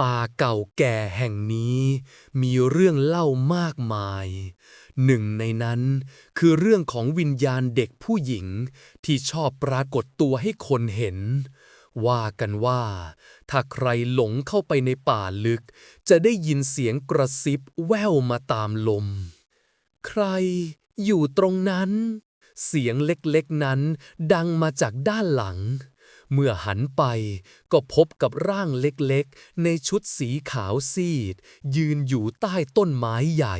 ป่าเก่าแก่แห่งนี้ มีเรื่องเล่ามากมาย หนึ่งในนั้นคือเรื่องของวิญญาณเด็กผู้หญิงที่ชอบปรากฏตัวให้คนเห็น ว่ากันว่า ถ้าใครหลงเข้าไปในป่าลึก จะได้ยินเสียงกระซิบแว่วมาตามลม ใครอยู่ตรงนั้น เสียงเล็กๆนั้นดังมาจากด้านหลัง เมื่อหันไปก็พบกับร่างเล็กๆ ในชุดสีขาวซีด ยืนอยู่ใต้ต้นไม้ใหญ่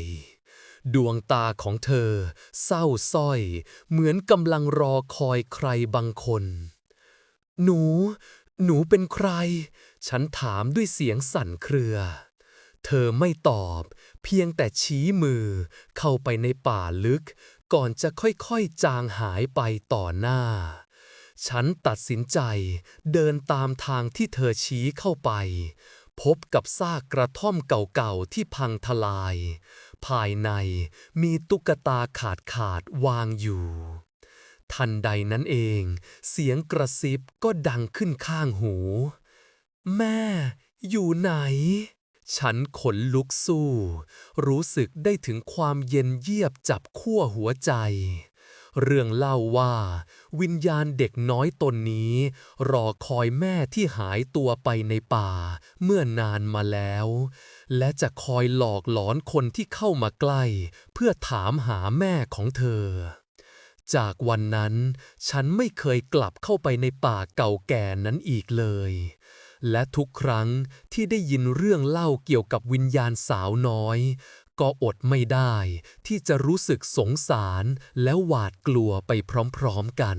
ดวงตาของเธอ เศร้าสร้อย เหมือนกำลังรอคอยใครบางคน หนู หนูเป็นใคร ฉันถามด้วยเสียงสั่นเครือ เธอไม่ตอบ เพียงแต่ชี้มือเข้าไปในป่าลึก ก่อนจะค่อยๆจางหายไปต่อหน้า ฉันตัดสินใจเดินตามทางที่เธอชี้เข้าไป พบกับซากกระท่อมเก่าๆที่พังทลาย ภายในมีตุ๊กตาขาดขาดๆวางอยู่ ทันใดนั้นเอง เสียงกระซิบก็ดังขึ้นข้างหู แม่อยู่ไหน ฉันขนลุกสู้ รู้สึกได้ถึงความเย็นเยียบจับขั้วหัวใจ เรื่องเล่าว่า วิญญาณเด็กน้อยตนนี้ รอคอยแม่ที่หายตัวไปในป่า เมื่อนานมาแล้ว และจะคอยหลอกหลอนคนที่เข้ามาใกล้ เพื่อถามหาแม่ของเธอ จากวันนั้น ฉันไม่เคยกลับเข้าไปในป่าเก่าแก่นั้นอีกเลยและทุกครั้งที่ได้ยินเรื่องเล่าเกี่ยวกับวิญญาณสาวน้อย ก็อดไม่ได้ที่จะรู้สึกสงสารและหวาดกลัวไปพร้อมๆกัน